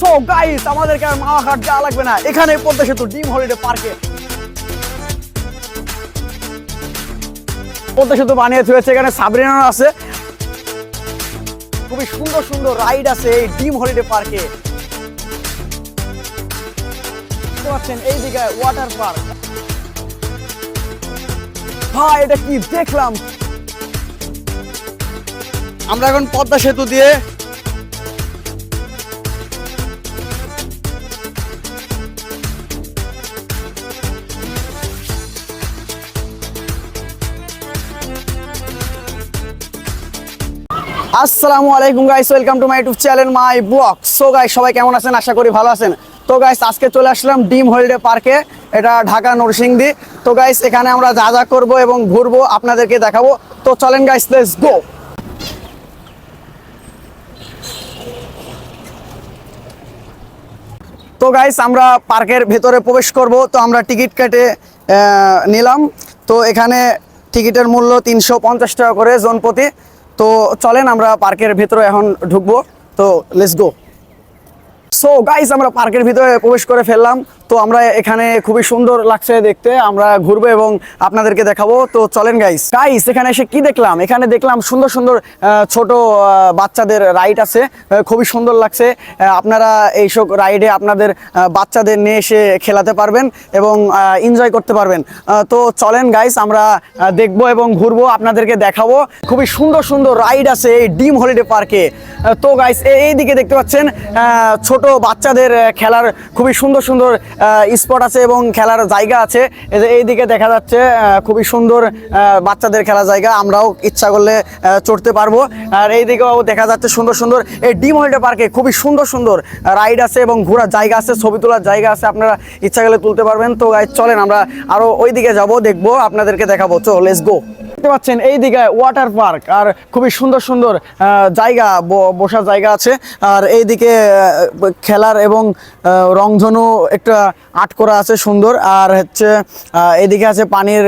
So guys আমাদেরকে আর ঘাট যাওয়া লাগবে না। এখানে পদ্মা সেতু, ডিম হলিডে পার্কে। পদ্মা সেতু বানিয়ে এখানে সাবরিনার আছে। খুবই সুন্দর সুন্দর রাইড আছে এই ডিম হলিডে পার্কে। দেখতে এই দিকে ওয়াটার পার্ক। ভাই, এটা কি দেখলাম? আমরা এখন পদ্মা সেতু দিয়ে আসসালামু আলাইকুম guys welcome to my YouTube channel my blog so guys সবাই কেমন আছেন? আশা করি ভালো আছেন। তো গাইস আজকে চলে আসলাম ডিম হলিডে পার্কে এটা ঢাকা নরসিংদী। তো গাইস এখানে আমরা যা যা করব এবং ঘুরবো আপনাদেরকে দেখাবো। তো চলেন গাইস লেটস গো তো গাইস আমরা পার্কের ভেতরে প্রবেশ করব। তো আমরা টিকিট কেটে নিলাম। তো এখানে টিকিটের মূল্য তিনশো পঞ্চাশ টাকা করে জন প্রতি তো চলেন আমরা পার্কের ভিতরে এখন ঢুকবো। তো লেটস গো সো গাইস আমরা পার্কের ভিতরে প্রবেশ করে ফেললাম। তো আমরা এখানে খুবই সুন্দর লাগছে দেখতে, আমরা ঘুরবো এবং আপনাদেরকে দেখাবো। তো চলেন গাইস গাইস এখানে এসে কি দেখলাম? এখানে দেখলাম সুন্দর সুন্দর ছোট বাচ্চাদের রাইড আছে খুবই সুন্দর লাগছে। আপনারা এইসব রাইডে আপনাদের বাচ্চাদের নিয়ে এসে খেলাতে পারবেন এবং এনজয় করতে পারবেন। তো চলেন গাইস আমরা দেখব এবং ঘুরবো, আপনাদেরকে দেখাবো। খুবই সুন্দর সুন্দর রাইড আছে এই ডিম হলিডে পার্কে তো গাইস এই দিকে দেখতে পাচ্ছেন ছোট বাচ্চাদের খেলার খুবই সুন্দর সুন্দর স্পট আছে এবং খেলার জায়গা আছে। এই এইদিকে দেখা যাচ্ছে খুবই সুন্দর বাচ্চাদের খেলার জায়গা। আমরাও ইচ্ছা করলে চড়তে পারব। আর এই এইদিকেও দেখা যাচ্ছে সুন্দর সুন্দর। এই ডিম হলিডে পার্কে খুবই সুন্দর সুন্দর রাইড আছে এবং ঘোরার জায়গা আছে, ছবি তোলার জায়গা আছে। আপনারা ইচ্ছা করলে তুলতে পারবেন। তো চলেন, আমরা আরও ওইদিকে যাব, দেখব, আপনাদেরকে দেখাবো। চো লেস গো দেখতে পাচ্ছেন এই দিকে ওয়াটার পার্ক আর খুবই সুন্দর সুন্দর জায়গা ব- বসার জায়গা আছে। আর এইদিকে আহ, খেলার এবং রংধনু একটা আর্ট করা আছে সুন্দর। আর হচ্ছে এদিকে আছে পানির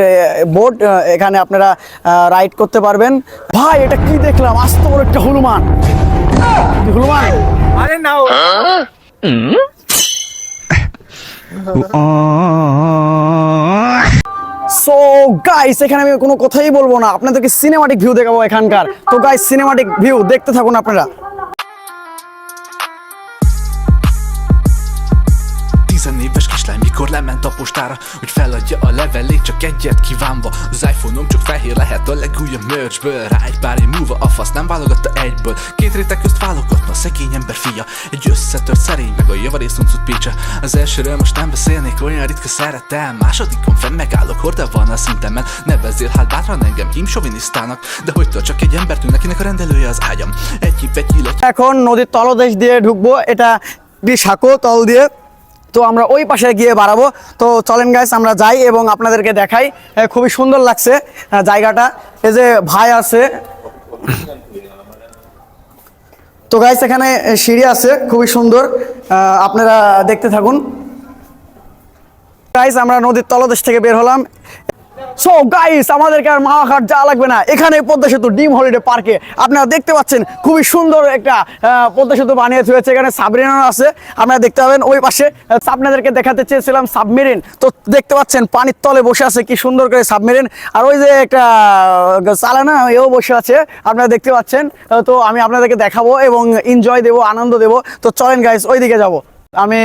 বোট এখানে আপনারা রাইড করতে পারবেন। ভাই এটা কি দেখলাম? আস্ত বড় একটা হনুমান। হনুমান? আরে না সো গাইস এখানে আমি কোনো কথাই বলব না। আপনাদেরকে সিনেমাটিক ভিউ দেখাবো এখানকার। তো গাইস সিনেমাটিক ভিউ দেখতে থাকুন আপনারা। a postára Hogy feladja a levelét, csak egyet kívánva Az iPhone-om csak fehér lehet a legújabb merchből Rá egy pár év múlva a fasz nem válogatta egyből Két réteg közt válogatna, szegény ember fia Egy összetört szerény, meg a javarész uncut picsa Az elsőről most nem beszélnék, olyan ritka szeretem Másodikon fenn megállok, hordel van a szintemen Nevezzél hát bátran engem hímsovinisztának De hogy csak egy embert ül, akinek a rendelője az ágyam Egy hip, egy illat, এখন নদীর তলদেশ দিয়ে ঢুকবো এটা সাঁকো তল দিয়ে তো আমরা ওই পাশে গিয়ে বাড়াবো। তো চলেন গাইস আমরা যাই এবং আপনাদেরকে দেখাই। খুবই সুন্দর লাগছে জায়গাটা। এই যে ভাই আছে। তো গাইস এখানে সিঁড়ি আছে, খুবই সুন্দর। আপনারা দেখতে থাকুন। গাইস আমরা নদীর তলদেশ থেকে বের হলাম। সো গাইস আমাদেরকে আর মাওয়াঘাট যাওয়া লাগবে না। এখানে পদ্মা সেতু ডিম হলিডে পার্কে। আপনারা দেখতে পাচ্ছেন, খুবই সুন্দর একটা পদ্মা সেতু বানিয়ে হয়েছে এখানে সাবমেরিনও আছে। আপনারা দেখতে পাবেন, ওই পাশে আপনাদেরকে দেখাতে চেয়েছিলাম সাবমেরিন। তো দেখতে পাচ্ছেন, পানির তলে বসে আছে, কি সুন্দর করে সাবমেরিন। আর ওই যে একটা চালানা, এও বসে আছে। আপনারা দেখতে পাচ্ছেন তো আমি আপনাদেরকে দেখাবো এবং এনজয় দেবো, আনন্দ দেবো। তো চলেন গাইস ওইদিকে যাব। আমি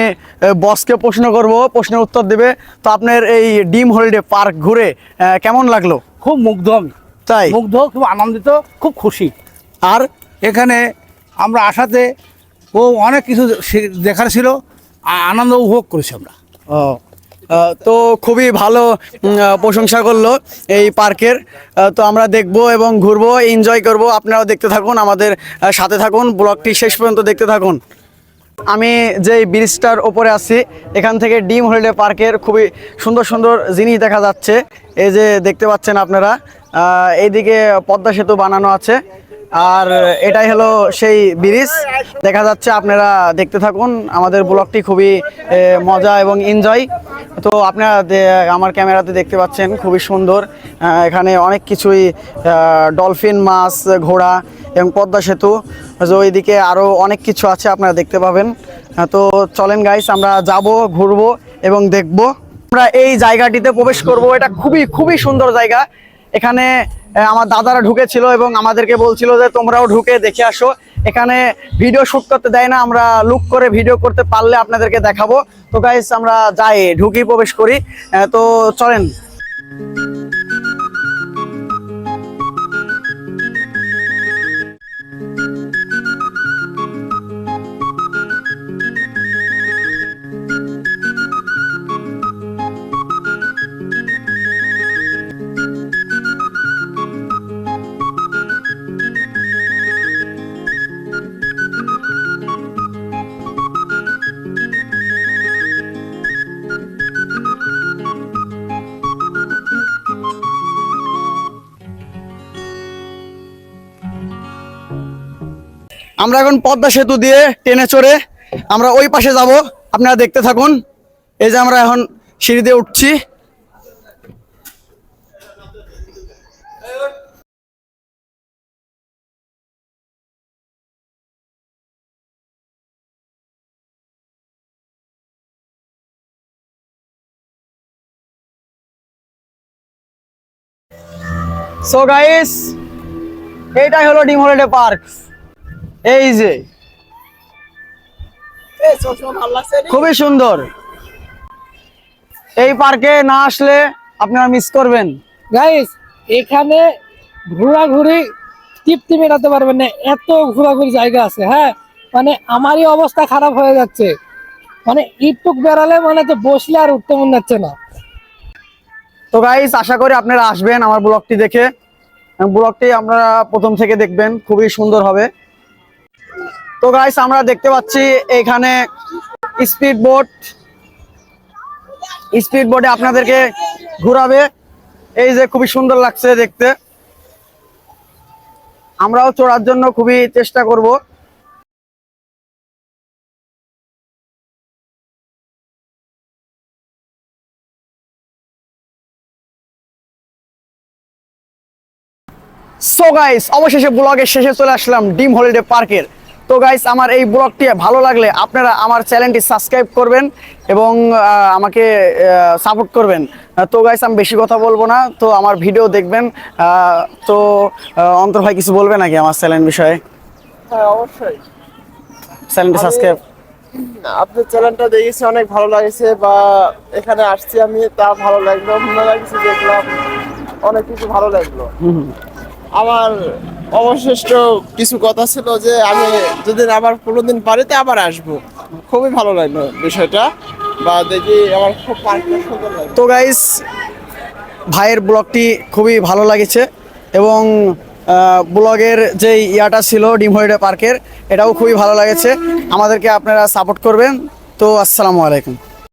বসকে প্রশ্ন করব প্রশ্নের উত্তর দেবে। তো আপনার এই ডিম হলিডে পার্ক ঘুরে কেমন লাগল? খুব মুগ্ধ আমি। তাই? মুগ্ধ খুব আনন্দিত খুব খুশি। আর? এখানে আমরা আসাতে ও অনেক কিছু দেখার ছিল আনন্দ উপভোগ করেছি আমরা। ও, তো খুবই ভালো প্রশংসা করল এই পার্কের। তো আমরা দেখব এবং ঘুরবো এনজয় করব। আপনারাও দেখতে থাকুন আমাদের সাথে থাকুন। ব্লগটি শেষ পর্যন্ত দেখতে থাকুন। আমি যে ব্রিজটার ওপরে আছি, এখান থেকে ডিম হলিডে পার্কের খুবই সুন্দর সুন্দর জিনিস দেখা যাচ্ছে। এই যে দেখতে পাচ্ছেন আপনারা এইদিকে পদ্মা সেতু বানানো আছে। আর এটাই হলো সেই ব্রিজ। দেখা যাচ্ছে আপনারা দেখতে থাকুন, আমাদের ব্লগটি খুবই মজা এবং এনজয়। তো আপনারা আমার ক্যামেরাতে দেখতে পাচ্ছেন, খুবই সুন্দর। এখানে অনেক কিছুই ডলফিন মাছ, ঘোড়া এবং পদ্মা সেতু। তো ওইদিকে আরও অনেক কিছু আছে আপনারা দেখতে পাবেন। তো চলেন গাইস আমরা যাব, ঘুরবো এবং দেখব। আমরা এই জায়গাটিতে প্রবেশ করব। এটা খুবই খুবই সুন্দর জায়গা। এখানে আমার দাদারা ঢুকেছিল এবং আমাদেরকে বলছিল যে, তোমরাও ঢুকে দেখে আসো। এখানে ভিডিও শুট করতে দেয় না, আমরা লুক করে ভিডিও করতে পারলে আপনাদেরকে দেখাবো। তো গাইস আমরা যাই, ঢুকি, প্রবেশ করি। তো চলেন। আমরা এখন পদ্মা সেতু দিয়ে ট্রেনে চড়ে আমরা ওই পাশে যাব। আপনারা দেখতে থাকুন। এই যে আমরা এখন সিঁড়ি দিয়ে উঠছি। সো গাইস এইটাই হলো ডিম হলিডে পার্ক। এই যে। খুবই সুন্দর। এই পার্কে না আসলে আপনারা মিস করবেন। গাইস এখানে ঘোরাঘুরি তৃপ্তি মেটাতে পারবেন না। এত ঘোরাঘুরি জায়গা আছে হ্যাঁ? মানে আমারই অবস্থা খারাপ হয়ে যাচ্ছে। মানে ইটুক বেড়ালে মানে তো বসলে আর উঠতে মন যাচ্ছে না। তো গাইস আশা করি আপনারা আসবেন আমার ব্লগটি দেখে। ব্লগটি আপনারা প্রথম থেকে দেখবেন খুবই সুন্দর হবে। তো গাইস আমরা দেখতে পাচ্ছি এখানে স্পিড বোট স্পিড বোটে আপনাদেরকে ঘুরাবে। এই যে খুবই সুন্দর লাগছে দেখতে। আমরাও চড়ার জন্য খুবই চেষ্টা করব। সো গাইস অবশেষে ব্লগের শেষে চলে আসলাম ডিম হলিডে পার্কের। তো গাইস আমার এই ব্লগটি ভালো লাগলে আপনারা আমার চ্যানেলটি সাবস্ক্রাইব করবেন এবং আমাকে সাপোর্ট করবেন। তো গাইস আমি বেশি কথা বলব না। তো আমার ভিডিও দেখবেন। তো অন্তর ভাই কিছু বলবে নাকি আমার চ্যানেল বিষয়ে? হ্যাঁ অবশ্যই। চ্যানেলটি সাবস্ক্রাইব আপনার চ্যানেলটা দেখেছি অনেক ভালো লাগছে বা এখানে আসছি আমি তা ভালো লাগল। ভালো লাগছে দেখলাম অনেক কিছু ভালো লাগল। আমার অবশিষ্ট কিছু কথা ছিল যে আমি যদি আবার কোনোদিন পারিতে আবার আসব। খুবই ভালো লাগল বিষয়টা। বা দেখি আমার খুব তো গাইস ভাইয়ের ব্লগটি খুবই ভালো লাগেছে এবং ব্লগের যে ইয়াটা ছিল ডিম হলিডে পার্কের, এটাও খুবই ভালো লাগেছে। আমাদেরকে আপনারা সাপোর্ট করবেন। তো আসসালামু আলাইকুম।